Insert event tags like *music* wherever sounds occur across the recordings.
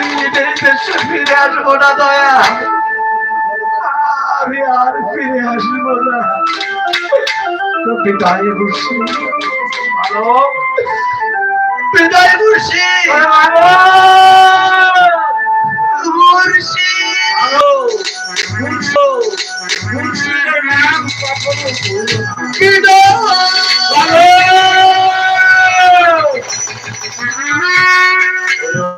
এই দেশে ফিরে আসব না দয়া আমি আর ফিরে আসব না বিদায় বসে বিদায় বসে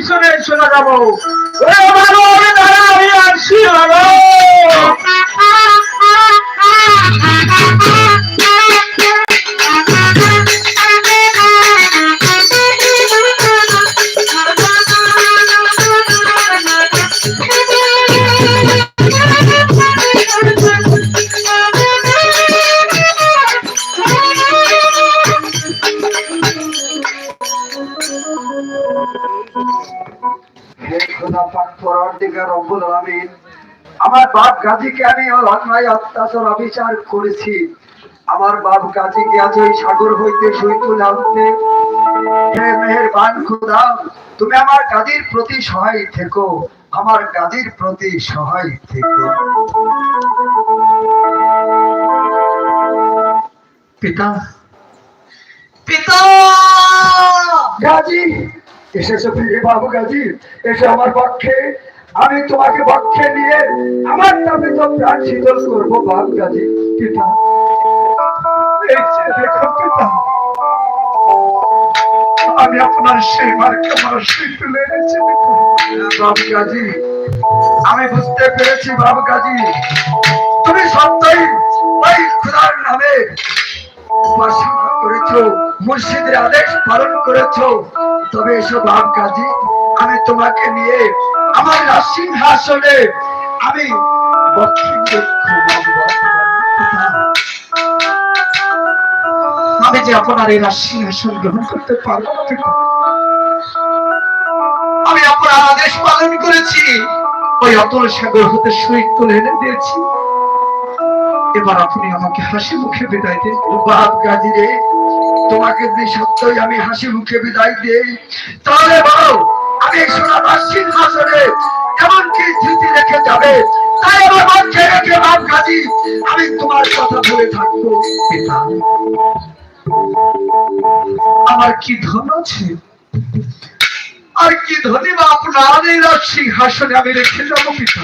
পিছনে চলে যাব। আমি দাঁড়া খোদা পাক পরওয়ারদিগার রব্বুল আলামিন আমার বাপ গাজীকে আমি অন্যায় অত্যাচার অবিচার করেছি। আমার বাপ গাজীকে আজ ওই সাগর হইতে সইতে নামতে হে মেহেরবান খোদা তুমি আমার গাজীর প্রতি সহায় থেকো। আমার গাজীর প্রতি সহায় থেকো। পিতা। পিতা! গাজী আমি তোমাকে পক্ষে নিয়ে আমার নামে তো প্রাণ শীতল করব পিতা। আমি আপনার সেই মার্কে আমি বুঝতে পেরেছি বাবু গাজী। তুমি সত্যই ওই খুদার নামে করেছ মুর্শিদের আদেশ পালন করেছ। তবে এসো বাপ গাজী আমি তোমাকে নিয়ে আমার সিংহাসনে আমি। আমি যে আপনার এই সিংহাসন গ্রহণ করতে পারব আমি আপনার আদেশ পালন করেছি। ওই অতল সাগর হতে শহীদ তুলে এনে দিয়েছি। এবার আপনি আমাকে হাসি মুখে বিদায় দিন। বাপ গাজী রে, তোমাকে যে সত্যই আমি হাসি মুখে বিদায় দেই। তাহলে বলো, আমি সোনার সিংহাসনে এমন কি স্মৃতি রেখে যাবে, তাই আমার মনকে রেখে বাপ গাজী আমি তোমার কথা বলে থাকব, পিতা। আমার কি ধন আছে? আর কি ধনী বা আপনার? এই সিংহাসনে আমি রেখে যাব, পিতা।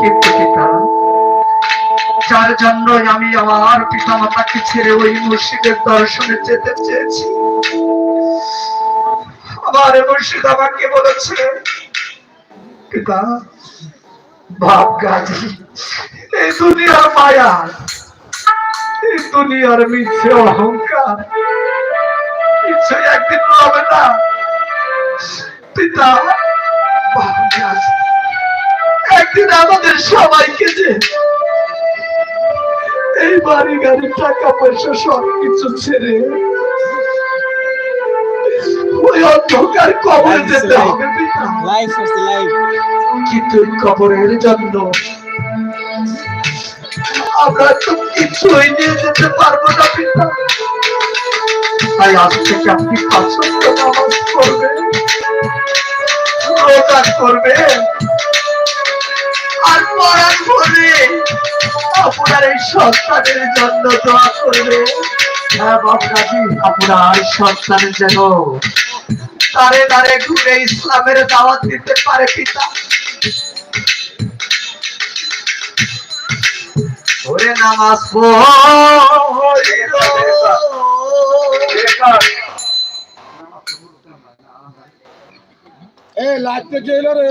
কিন্তু পিতা যার জন্য আমি আমার পিতা মাতাকে ছেড়ে ওই মুর্শিদের দর্শনে যেতে চেয়েছি। আমার মুর্শিদ আমাকে বলেছে, পিতা, বাপ গাজী এই দুনিয়ার মায়া, এই দুনিয়ার মিথ্যে অহংকার কিছু একদিন হবে না। পিতা একদিন আমাদের সবাইকে যে বাড়ি গাড়ি টাকা পয়সা সব কিছু ছেড়ে ওই অন্ধকার কবরে যেতে হবে কিন্তু কবরের জন্য? আমরা তো কিছুই নিয়ে যেতে পারব না পিতা তাই আজ থেকে আপনি পছন্দ নামাজ করবেন। রোজা করবেন। আর পড়ার পরে আপনার এই সন্তানের জন্য দোয়া করবে। হ্যাঁ আপনার সন্তানের যেন তারে তারে ঘুরে ইসলামের দাওয়াত দিতে পারে পিতা। ওরে নামাজ এ লাগতে জেলো রে।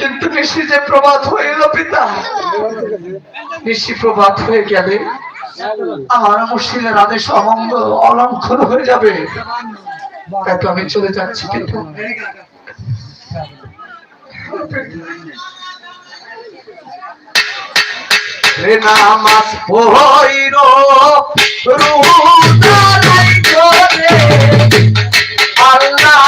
কিন্তু নিশি যে প্রভাত হয়ে এলো পিতা। নিশি প্রভাত হয়ে গেলে আমার মুশকিলের আদেশ অমঙ্গল অলঙ্ঘন হয়ে যাবে। তাই আমি চলে যাচ্ছি রে নামাজ পড়ির করে। আল্লাহ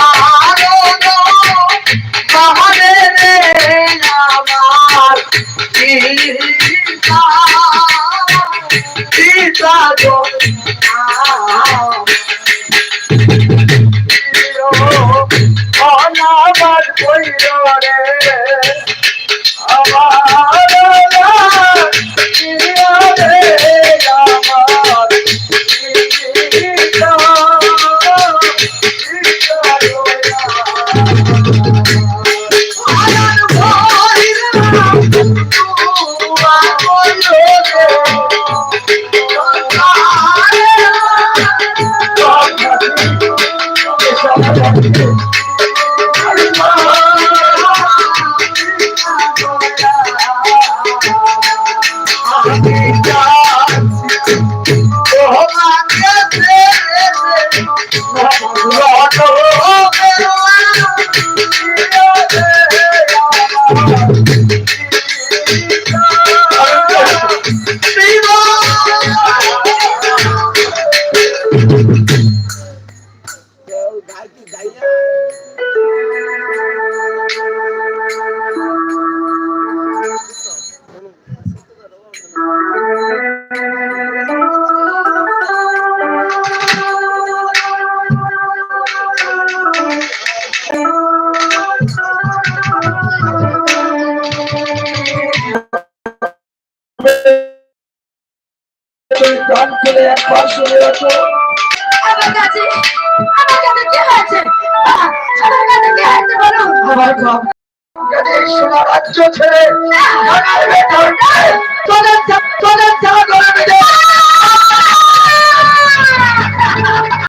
আমার পিতা পিতা গো Oh! *laughs* শুনে রাখো আমার কাছে আমার কাছে কি হয়েছে আমার কাছে কি হয়েছে বলো আমার বাপ যদি সোনা রাজ্য ছেড়ে সোনার ভেতর তোদের তোদের যা করে